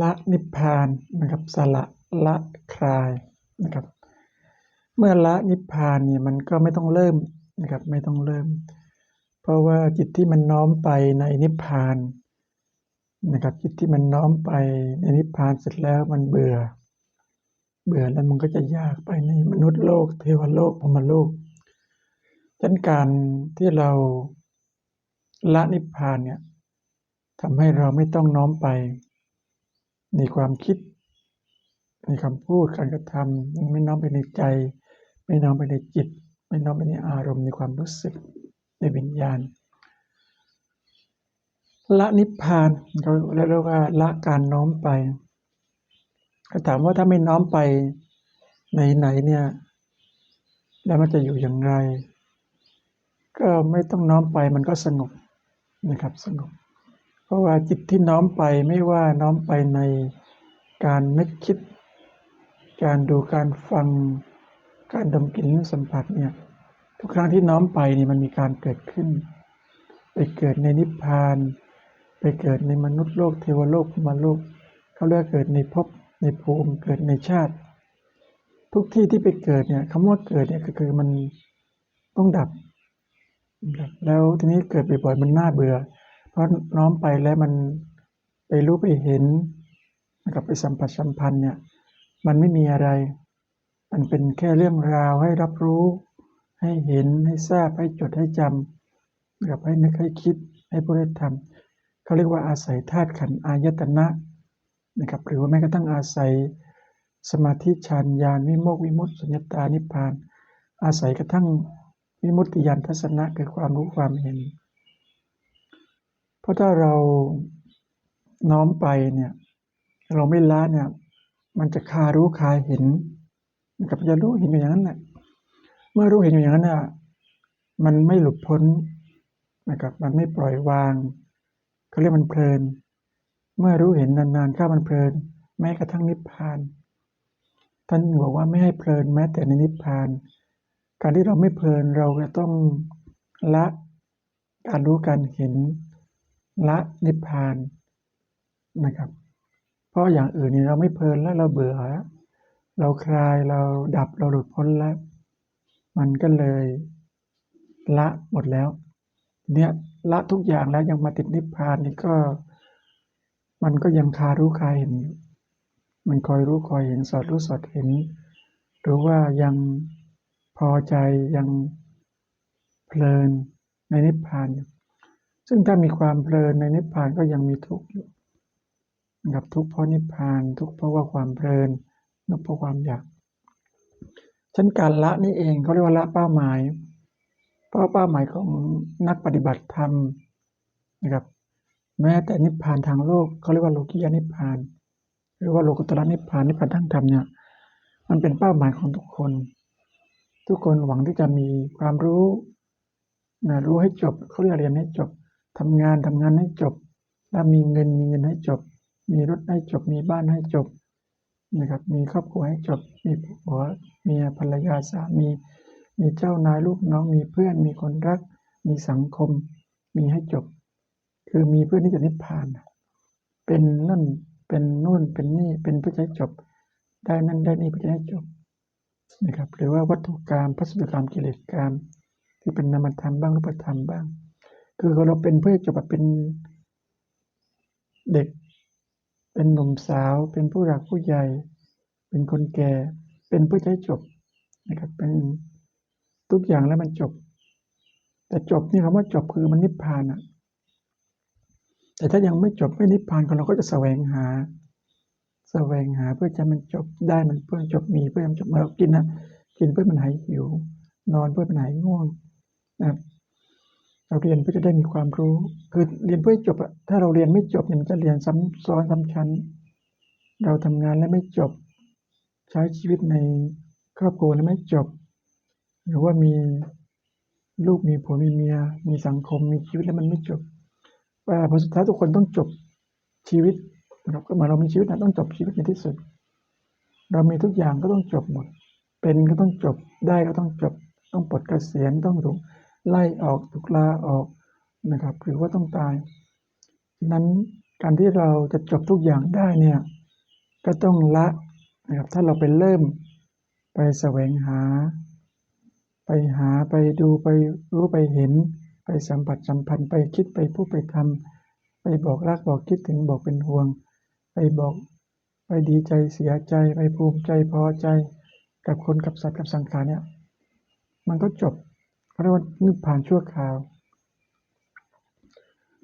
ละนิพพานนะครับสละละคลายนะครับ เมื่อละนิพพานเนี่ยมันก็ไม่ต้องเริ่มนะครับไม่ต้องเริ่ม เพราะว่าจิตที่มันน้อมไปในนิพพานนะครับจิตที่มันน้อมไปในนิพพานเสร็จแล้วมันเบื่อ เบื่อแล้วมันก็จะยากไปในมนุษย์โลก เทวโลกพรมโลกดังนั้นการที่เราละนิพพานเนี่ยทำให้เราไม่ต้องน้อมไป ในความคิดในคำพูดการกระทำไม่น้อมไปในใจ ไม่น้อมไปในจิต ไม่น้อมไปในอารมณ์ในความรู้สึกในวิญญาณ ละนิพพานเราเรียกว่าละการน้อมไปถามว่าถ้าไม่น้อมไปในไหนเนี่ยแล้วมันจะอยู่อย่างไร ก็ไม่ต้องน้อมไปมันก็สงบนะครับสงบ ราะว่าจิตที่น้อมไปไม่ว่าน้อมไปในการนึกคิด การดูการฟัง การดมกลิ่นสัมผัสเนี่ยทุกครั้งที่น้อมไปนี่มันมีการเกิดขึ้น ไปเกิดในนิพพาน ไปเกิดในมนุษย์โลกเทวโลกพรหมโลกเขาเรียกเกิดในภพในภูมิเกิดในชาติ ทุกที่ที่ไปเกิดเนี่ยคำว่าเกิดเนี่ยก็คือมันต้องดับ แล้วทีนี้เกิดบ่อยๆมันน่าเบื่อ เพราะน้อมไปแล้วมันไปรู้ไปเห็นนะครับไปสัมผัสสัมพันธ์เนี่ยมันไม่มีอะไร มันเป็นแค่เรื่องราวให้รับรู้ ให้เห็นให้ทราบให้จดให้จำนะครับให้นึกให้คิดให้พูดให้ทำเขาเรียกว่าอาศัยธาตุขันธ์อายตนะนะครับหรือว่าแม้กระทั่งอาศัยสมาธิฌานญาณวิโมกวิมุตติสุญญตานิพพาน อาศัยกระทั่งวิมุตติญาณทัศนะคือความรู้ความเห็น เพราะถ้าเราน้อมไปเนี่ยเราไม่ละเนี่ย มันจะคารู้คาเห็นกับจะรู้เห็นอย่างนั้นแหละเมื่อรู้เห็นอยู่อย่างนั้นน่ะมันไม่หลุดพ้นนะครับ มันไม่ปล่อยวางเขาเรียกมันเพลิน เมื่อรู้เห็นนานๆข้ามันเพลิน แม้กระทั่งนิพพาน ท่านบอกว่าไม่ให้เพลินแม้แต่ในนิพพาน การที่เราไม่เพลินเราจะต้องละการรู้การเห็น ละนิพพานนะครับ เพราะอย่างอื่นนี่เราไม่เพลินแล้วเราเบื่อแล้วเราคลายเราดับเราหลุดพ้นแล้ว มันก็เลยละหมดแล้ว เนี่ยละทุกอย่างแล้วยังมาติดนิพพานนี่ก็ มันก็ยังคารู้คาเห็นอยู่มันคอยรู้คอยเห็นสอดรู้สอดเห็น หรือว่ายังพอใจยังเพลินในนิพพานอยู่ ซึ่งถ้ามีความเพลินในนิพพานก็ยังมีทุกข์อยู่กับทุกข์เพราะนิพพาน ทุกข์เพราะว่าความเพลินทุกข์เพราะความอยากฉันการละนี่เองเขาเรียกว่าละเป้าหมาย เพราะเป้าหมายของนักปฏิบัติธรรมนะครับ แม้แต่นิพพานทางโลกเขาเรียกว่าโลกิยานิพพาน หรือว่าโลกุตระนิพพานนิพพานทางธรรมเนี่ยมันเป็นเป้าหมายของทุกคน ทุกคนหวังที่จะมีความรู้นะรู้ให้จบเขาเรียกเรียนให้จบ ทำงานทำงานให้จบ แล้วมีเงินมีเงินให้จบ มีรถให้จบ มีบ้านให้จบนะครับ มีครอบครัวให้จบ มีผัวเมียภรรยาสามี มีเจ้านายลูกน้อง มีเพื่อน มีคนรัก มีสังคม มีให้จบ คือมีเพื่อนที่จะนิพพาน เป็นนั่น เป็นนู่น เป็นนี่ เป็นเพื่อจะจบ ได้นั่นได้นี่เพื่อจะให้จบนะครับ หรือว่าวัตถุกรรมพัสดุกรรมกิเลสกรรมที่เป็นนามธรรมบ้างรูปธรรมบ้าง คือเราเป็นเพื่อจบแบบเป็นเด็ก เป็นหนุ่มสาว เป็นผู้หลักผู้ใหญ่ เป็นคนแก่ เป็นเพื่อให้จบนะครับ เป็นทุกอย่างแล้วมันจบ แต่จบนี่คำว่าจบคือมันนิพพานอะแต่ถ้ายังไม่จบไม่นิพพานเราก็จะแสวงหาแสวงหาเพื่อจะมันจบได้มันเพื่อจบมีเพื่อมันจบเรากินนะกินเพื่อมันหายหิวนอนเพื่อมันหายง่วงนะครับ เราเรียนเพื่อจะได้มีความรู้ คือเรียนเพื่อจบอะถ้าเราเรียนไม่จบเนี่ยมันจะเรียนซ้ำซ้อนซ้ำชั้น เราทำงานแล้วไม่จบ ใช้ชีวิตในครอบครัวแล้วไม่จบ หรือว่ามีลูกมีผัวมีเมีย มีสังคมมีชีวิตแล้วมันไม่จบว่าผลสุดท้ายทุกคนต้องจบชีวิตนะครับก็เหมือนเรามีชีวิตนะต้องจบชีวิตในที่สุด เรามีทุกอย่างก็ต้องจบหมด เป็นก็ต้องจบได้ก็ต้องจบ ต้องปลดเกษียณต้องถูก ไล่ออกถูกลาออกนะครับหรือว่าต้องตายนั้นการที่เราจะจบทุกอย่างได้เนี่ยก็ต้องละนะครับถ้าเราไปเริ่มไปแสวงหา ไปหาไปดูไปรู้ไปเห็น ไปสัมผัสสัมพันธ์ไปคิดไปพูดไปทำไปบอกรักบอกคิดถึงบอกเป็นห่วง ไปบอกไปดีใจเสียใจไปภูมิใจพอใจ กับคนกับสัตว์กับสังขารเนี่ยมันก็จบ เรียกว่านิพพานชั่วคราว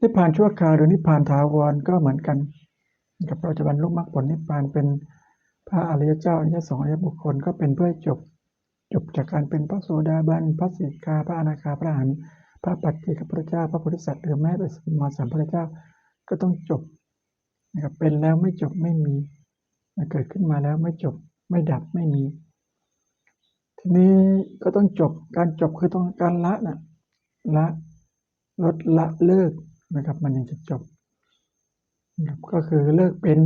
นิพพานชั่วคราวหรือนิพพานถาวรก็เหมือนกัน กับเราจะบรรลุมรรคผลนิพพานเป็นพระอริยเจ้าอริยสงฆ์อริยบุคคลก็เป็นเพื่อจบจบจากการเป็นพระโสดาบัน พระสิกขาพระอนาคา พระอรหันต์พระปัจเจกพุทธเจ้า พระโพธิสัตว์หรือแม้แต่สมมาสัมพุทธเจ้าก็ต้องจบนะครับเป็นแล้วไม่จบไม่มี เกิดขึ้นมาแล้วไม่จบไม่ดับไม่มี ทีนี้ก็ต้องจบการจบคือต้องการละนะละลดละเลิกนะครับ มันยังจะจบนะครับก็คือเลิกเป็น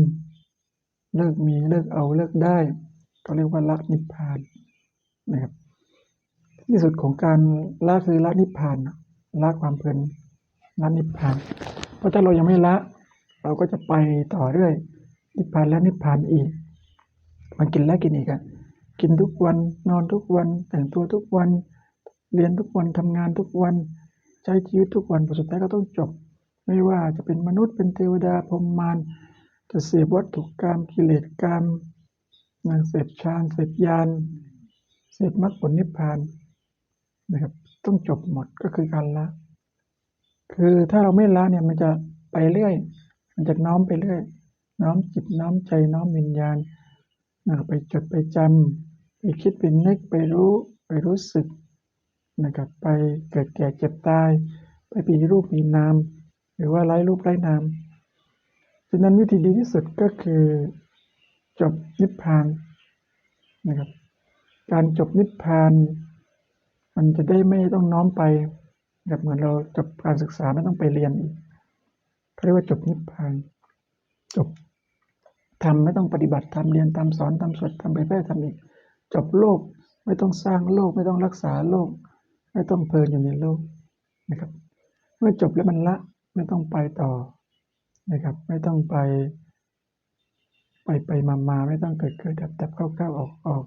เลิกมีเลิกเอาเลิกได้ ก็เรียกว่าละนิพพานนะครับ ที่สุดของการละคือละนิพพานละความเพลินละนิพพาน เพราะถ้าเรายังไม่ละ เราก็จะไปต่อเรื่อยนิพพานและนิพพานอีก มันกินแล้วกินอีกอะ กินทุกวัน นอนทุกวัน แต่งตัวทุกวัน เรียนทุกวันทำงานทุกวัน ใช้ชีวิตทุกวันผลสุดท้ายก็ต้องจบ ไม่ว่าจะเป็นมนุษย์เป็นเทวดาพรหมมารจะเสพวัตถุกรรมกิเลสกรรมนะเสพฌานเสพญาณเสพมรรคผลนิพพานนะครับ ต้องจบหมดก็คือการละ คือถ้าเราไม่ละเนี่ยมันจะไปเรื่อย มันจะน้อมไปเรื่อย น้อมจิตน้อมใจน้อมวิญญาณนะไปจดไปจำ ไปคิดไปนึกไปรู้ไปรู้สึกนะครับไปเกิดแก่เจ็บตาย ไปมีรูปมีนาม หรือว่าไร้รูปไร้นามฉะนั้นวิธีดีที่สุดก็คือจบนิพพานนะครับ การจบนิพพานมันจะได้ไม่ต้องน้อมไปแบบเหมือนเราจบการศึกษาไม่ต้องไปเรียนอีกเขาเรียกว่าจบนิพพาน จบทำไม่ต้องปฏิบัติทำเรียนตามสอนตามสวดทำไปแพร่ทำอีก จบโลก ไม่ต้องสร้างโลก ไม่ต้องรักษาโลก ไม่ต้องเพลินอยู่ในโลกนะครับ เมื่อจบแล้วมันละไม่ต้องไปต่อนะครับ ไม่ต้องไป ไปไปมามาไม่ต้องเกิดเกิดดับดับเข้าเข้าออกออก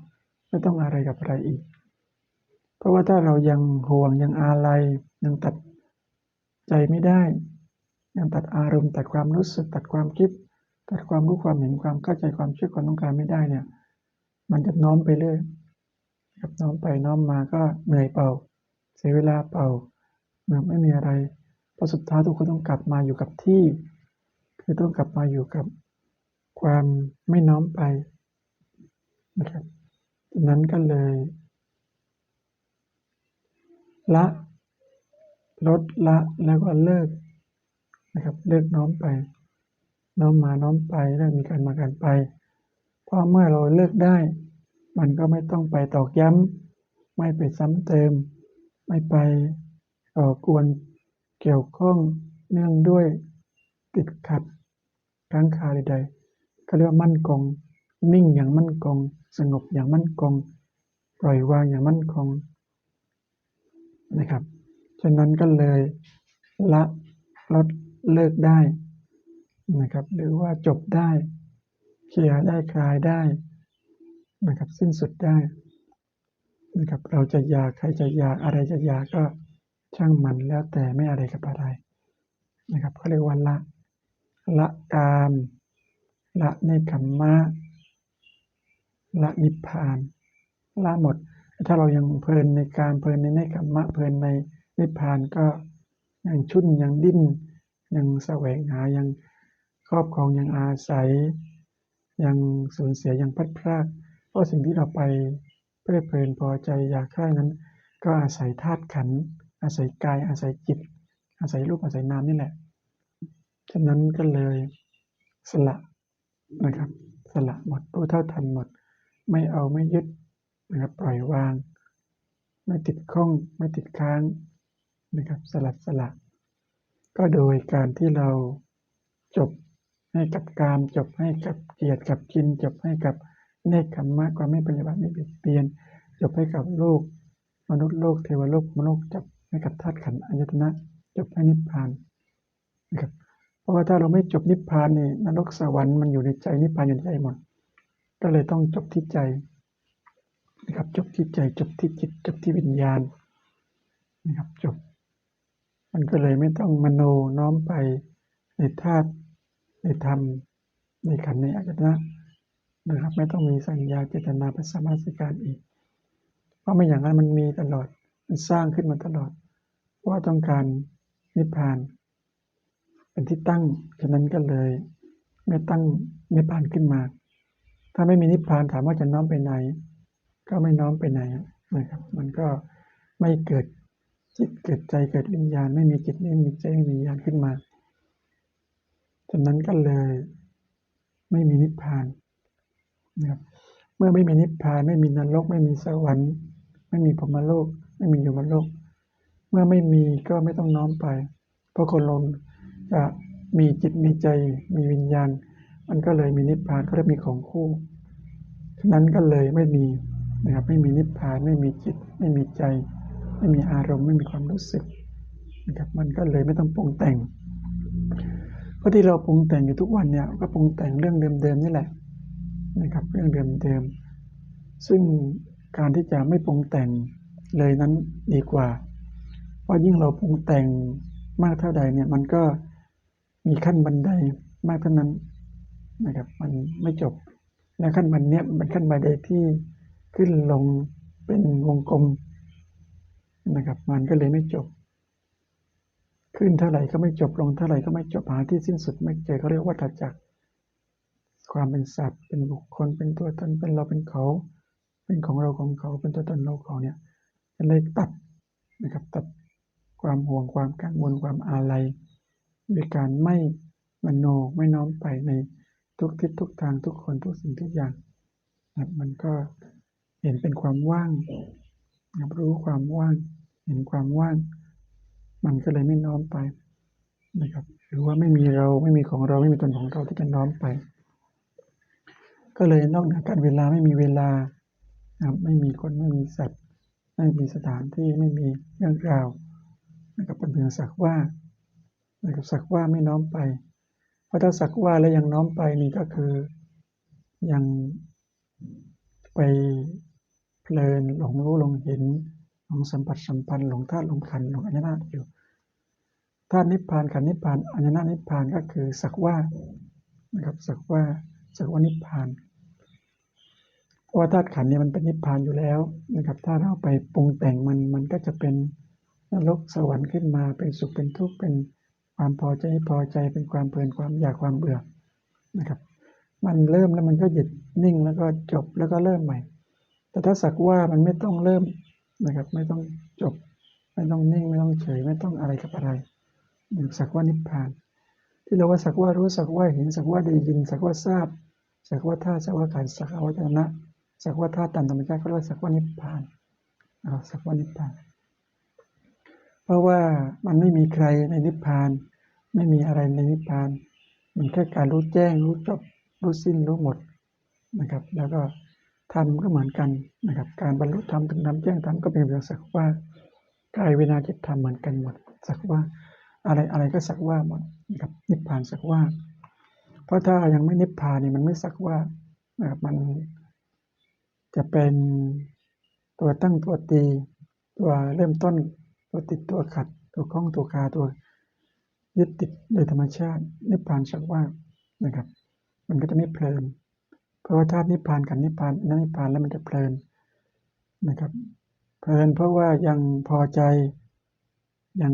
ไม่ต้องอะไรกับอะไรอีก เพราะว่าถ้าเรายังห่วงยังอาลัยยังตัดใจไม่ได้ ยังตัดอารมณ์ตัดความรู้สึกตัดความคิดตัดความรู้ความเห็นความเข้าใจความเชื่อความต้องการไม่ได้เนี่ย มันจะน้อมไปเรื่อยครับน้อมไปน้อมมาก็เหนื่อยเปล่า เสียเวลาเปล่าไม่มีอะไรพอสุดท้ายทุกคนต้องกลับมาอยู่กับที่ คือต้องกลับมาอยู่กับความไม่น้อมไปนะครับดังนั้นก็เลย ละลดละแล้วก็เลิกนะครับ เลิกน้อมไป น้อมมาน้อมไปแล้วมีการมาการไป เพราะเมื่อเราเลิกได้ มันก็ไม่ต้องไปตอกย้ำ ไม่ไปซ้ำเติม ไม่ไปก่อกวนเกี่ยวข้องเนื่องด้วยติดขัดค้างคาใดๆเขาเรียกว่ามั่นคงนิ่งอย่างมั่นคงสงบอย่างมั่นคงปล่อยวางอย่างมั่นคงนะครับฉะนั้นก็เลยละลดเลิกได้นะครับ หรือว่าจบได้ เคลียร์ได้คลายได้นะครับสิ้นสุดได้นะครับเราจะอยากใครจะอยากอะไรจะอยากก็ช่างมันแล้วแต่ไม่อะไรกับอะไรนะครับเขาเรียกว่าละละกามละในขมมะละนิพพานละหมด ถ้าเรายังเพลินในการเพลินในในขมมะเพลินในนิพพานก็ยังชุนยังดิ้นยังแสวงหายังครอบครองยังอาศัย ยังสูญเสียยังพัดพรากเพราะสิ่งที่เราไปเพลิดเพลินพอใจอยากได้นั้น ก็อาศัยธาตุขัน อาศัยกายอาศัยจิต อาศัยรูปอาศัยนามนี่แหละฉะนั้นก็เลยสละนะครับ สละหมดรู้เท่าทันหมด ไม่เอาไม่ยึดนะครับปล่อยวาง ไม่ติดข้องไม่ติดค้างนะครับ สลัดสละก็โดยการที่เราจบ ให้กับกามจบให้กับเกียรติกับกินจบให้กับเนคขมมะความไม่ปฏิบัติไม่เบียดเบียน จบให้กับโลก มนุษย์โลกเทวโลกมนุษย์จบให้กับธาตุขันธ์อายตนะ จบให้นิพพานนะครับเพราะว่าถ้าเราไม่จบนิพพานนี่นรกสวรรค์มันอยู่ในใจนิพพานอยู่ในใจหมดก็เลยต้องจบที่ใจนะครับจบที่ใจจบที่จิตจบที่วิญญาณนะครับจบ มันก็เลยไม่ต้องมโนน้อมไปในธาตุ ในธรรมในขันในอายตนะนะครับ ไม่ต้องมีสัญญาเจตนาปัสสมาสิการอีก เพราะไม่อย่างนั้นมันมีตลอดมันสร้างขึ้นมาตลอด ว่าต้องการนิพพาน เป็นที่ตั้งฉะนั้นก็เลย ไม่ตั้งนิพพานขึ้นมา ถ้าไม่มีนิพพานถามว่าจะน้อมไปไหน ก็ไม่น้อมไปไหนนะครับ มันก็ไม่เกิดจิตเกิดใจเกิดวิญญาณ ไม่มีจิตไม่มีใจไม่มีวิญญาณขึ้นมา ฉะนั้นก็เลย ไม่มีนิพพานนะครับเมื่อไม่มีนิพพาน ไม่มีนรก ไม่มีสวรรค์ไม่มีพรมโลก ไม่มียมโลก เมื่อไม่มีก็ไม่ต้องน้อมไป เพราะคนเราจะมีจิตมีใจ มีวิญญาณ มันก็เลยมีนิพพานก็เลยมีของคู่ฉะนั้นก็เลยไม่มีนะครับไม่มีนิพพานไม่มีจิต ไม่มีใจ ไม่มีอารมณ์ไม่มีความรู้สึกนะครับมันก็เลยไม่ต้องปรุงแต่ง เพราะที่เราปรุงแต่งอยู่ทุกวันเนี่ยก็ปรุงแต่งเรื่องเดิมๆนี่แหละนะครับเรื่องเดิมๆซึ่งการที่จะไม่ปรุงแต่งเลยนั้นดีกว่า เพราะยิ่งเราปรุงแต่งมากเท่าใดเนี่ยมันก็มีขั้นบันไดมากเท่านั้นนะครับมันไม่จบและขั้นบันเนี้ยมันขั้นบันไดที่ขึ้นลงเป็นวงกลมนะครับมันก็เลยไม่จบ ขึ้นเท่าไหร่ก็ไม่จบลงเท่าไหร่ก็ไม่จบหาที่สิ้นสุดไม่เจอเขาเรียกว่าวัฏจักรความเป็นสัตว์เป็นบุคคลเป็นตัวตนเป็นเราเป็นเขา เป็นของเราของเขาเป็นตัวตนเราเขาเนี่ยจะเลยตัดนะครับตัดความห่วงความกังวลความอาลัยด้วยการไม่มโนไม่น้อมไปในทุกทิศทุกทางทุกคนทุกสิ่งทุกอย่างนะมันก็เห็นเป็นความว่างนะรู้ความว่าง เห็นความว่าง มันก็เลยไม่น้อมไปนะครับหรือว่าไม่มีเราไม่มีของเราไม่มีตนของเราที่จะน้อมไป ก็เลยนอกเหนือการเวลาไม่มีเวลานะครับไม่มีคนไม่มีสัตว์ไม่มีสถานที่ไม่มีเรื่องราวนะครับเป็นเพียงสักว่านะครับสักว่าไม่น้อมไป เพราะถ้าสักว่าแล้วยังน้อมไปนี่ก็คือยังไปเพลินหลงรู้หลงเห็น หลงสัมผัสสัมพันธ์หลงธาตุหลงขันธ์หลงอัญญนะอยู่ธาตุนิพพานขันธ์นิพพานอัญญนะนิพพานก็คือสักว่านะครับสักว่าสักว่านิพพานเพราะว่าธาตุขันธ์เนี่ยมันเป็นนิพพานอยู่แล้วนะครับ ถ้าเราไปปรุงแต่งมันมันก็จะเป็นนรกสวรรค์ขึ้นมาเป็นสุขเป็นทุกข์เป็นความพอใจพอใจเป็นความเพลินความอยากความเบื่อนะครับ มันเริ่มแล้วมันก็หยุดนิ่งแล้วก็จบแล้วก็เริ่มใหม่ แต่ถ้าสักว่ามันไม่ต้องเริ่ม นะครับ ไม่ต้องจบ ไม่ต้องนิ่ง ไม่ต้องเฉย ไม่ต้องอะไรกับอะไรสักว่านิพพาน ที่เราว่าสักว่ารู้สักว่าเห็นสักว่าได้ยินสักว่าทราบสักว่าท่าสักว่าการสักว่าจนะสักว่าท่าตามธรรมชาติเขาเรียกว่าสักว่านิพพานสักว่านิพพาน เพราะว่ามันไม่มีใครในนิพพาน ไม่มีอะไรในนิพพาน มันแค่การรู้แจ้งรู้จบรู้สิ้นรู้หมดนะครับ แล้วก็ ธรรมก็เหมือนกันนะครับ การบรรลุธรรมถึงนำแจ้งธรรมก็เป็นเพียงสักว่ากายเวนาจิตธรรมเหมือนกันหมด สักว่าอะไรอะไรก็สักว่าหมดนะครับนิพพานสักว่า เพราะถ้ายังไม่นิพพานนี่มันไม่สักว่านะครับมันจะเป็นตัวตั้งตัวตี ตัวเริ่มต้น ตัวติดตัวขัด ตัวข้องตัวคาตัวยึดติดโดยธรรมชาตินิพพานสักว่านะครับ มันก็จะไม่เพลิน เพราะว่าธาตุนิพพานกับนิพพานนั้นนิพพานแล้วมันจะเพลินนะครับ เพลินเพราะว่ายังพอใจยัง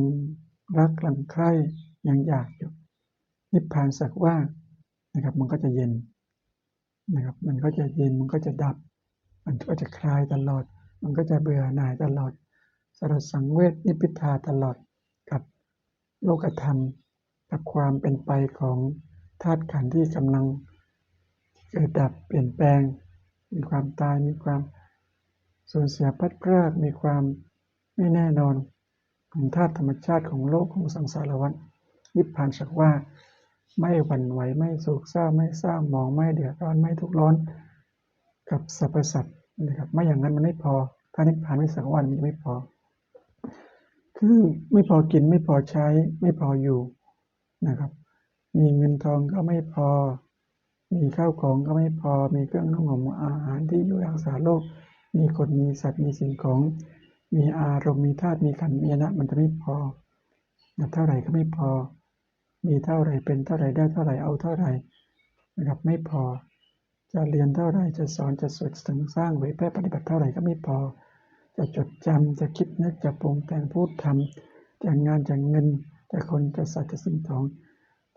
รักหลังใคร่ยังอยากอยู่นิพพานสักว่านะครับ มันก็จะเย็นนะครับ มันก็จะเย็นมันก็จะดับ มันก็จะคลายตลอด มันก็จะเบื่อหน่ายตลอดสรสังเวชนิพพิทาตลอดกับโลกธรรมกับความเป็นไปของธาตุขันธ์ที่กำลัง เกิดดับเปลี่ยนแปลง มีความตาย มีความสูญเสียพัดพรากมีความไม่แน่นอนของธาตุธรรมชาติของโลกของสังสารวัฏนิพพานสักว่า ไม่หวั่นไหวไม่โศกเศร้าไม่เศร้าหมองไม่เดือดร้อนไม่ทุกข์ร้อน กับสรรพสัตว์นะครับไม่อย่างนั้นมันไม่พอ ถ้านิพพานไม่สักวันมันไม่พอ คือไม่พอกินไม่พอใช้ไม่พออยู่นะครับ มีเงินทองก็ไม่พอ มีข้าวของก็ไม่พอ มีเครื่องนุ่งห่มอาหารที่อยู่รักษาโรค มีคน มีสัตว์ มีสิ่งของ มีอารมณ์ มีธาตุ มีขันธ์ มีอนะ มันจะไม่พอนะเท่าไหร่ก็ไม่พอ มีเท่าไหร่เป็นเท่าไหร่ได้เท่าไหร่เอาเท่าไหร่นะครับไม่พอ จะเรียนเท่าไหร่ จะสอน จะสวดถึงสร้างเผยแพร่ปฏิบัติเท่าไหร่ก็ไม่พอ จะจดจำจะคิดนึก จะปรุงแต่งพูดทำจะงานจะเงินจะคนจะสัตว์จะสิ่งของ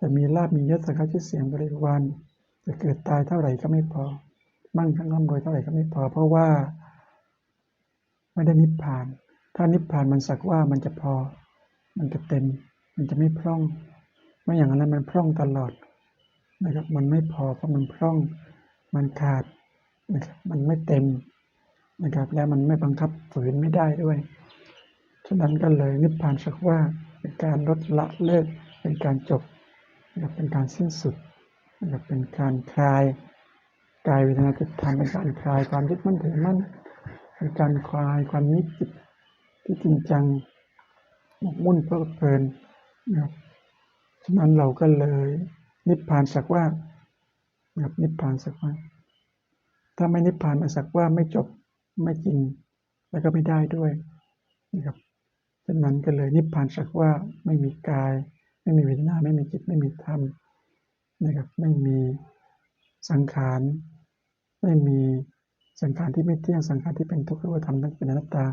จะมีลาบมียศสักดิ์ชื่อเสียงบริวาร จะเกิดตายเท่าไหร่ก็ไม่พอมั่งคั่งร่ำรวยเท่าไหร่ก็ไม่พอ เพราะว่า ไม่ได้นิพพาน ถ้านิพพานมันสักว่ามันจะพอ มันจะเต็ม มันจะไม่พร่อง ไม่อย่างนั้นมันพร่องตลอดนะครับ มันไม่พอเพราะมันพร่อง มันขาดนะครับ มันไม่เต็มนะครับ แล้วมันไม่บังคับฝืนไม่ได้ด้วย ฉะนั้นก็เลยนิพพานสักว่าเป็นการลดละเลิกเป็นการจบนะครับเป็นการสิ้นสุด เป็นการคลายกายเวทนาจิตธรรมเป็นการคลายความยึดมั่นถือมั่นเป็นการคลายความยึดจิตที่จริงจังหมกมุ่นเพลิดเพลินนะครับฉะนั้นเราก็เลย นิพพานสักว่านะครับนิพพานสักว่า ถ้าไม่นิพพานมาสักว่าไม่จบไม่จริง แล้วก็ไม่ได้ด้วยนะครับฉะนั้นก็เลยนิพพานสักว่าไม่มีกาย ไม่มีเวทนาไม่มีจิตไม่มีธรรม นะครับไม่มีสังขารไม่มีสังขารที่ไม่เที่ยงสังขารที่เป็นทุกข์รูปธรรมทั้งเป็นอนัตตา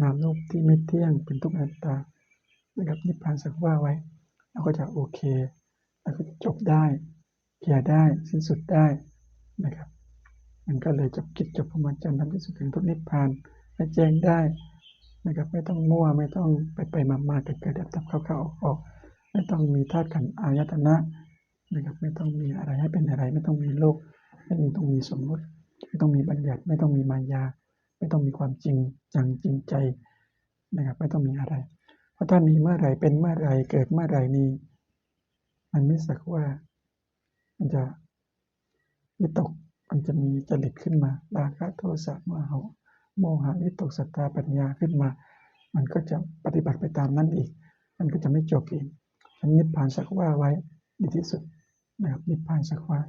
นามรูปที่ไม่เที่ยงเป็นทุกข์อนัตตานะครับนิพพานสักว่าไว้เราก็จะโอเคแล้วก็จบได้เคลียร์ได้สิ้นสุดได้นะครับ มันก็เลยจบกิจจบพรมจรรย์ทำที่สุดถึงทุกนิพพานและแจ้งได้นะครับไม่ต้องมั่วไม่ต้องไปไปมามาเกิดเกิดดับดับเข้าเข้าออกออกไม่ต้องมีธาตุขันธ์อายตนะ นะครับไม่ต้องมีอะไรให้เป็นอะไร ไม่ต้องมีโลกไม่ต้องมีสมมติ ไม่ต้องมีบัญญัติไม่ต้องมีมายา ไม่ต้องมีความจริงจังจริงใจนะครับไม่ต้องมีอะไร เพราะถ้ามีเมื่อไหร่เป็นเมื่อไหร่เกิดเมื่อไหร่นี้มันไม่สักว่ามันจะวิตกมันจะมีจริตขึ้นมาราคะโทสะโมหะโมหะวิตกสัตตาปัญญาขึ้นมา มันก็จะปฏิบัติไปตามนั้นอีก มันก็จะไม่จบอีกฉันนิพพานสักว่าไว้ดีที่สุด นะครับนิพพานสักว่า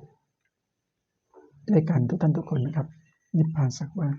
ด้วยกันทุกท่านทุกคนนะครับ นิพพานสักว่า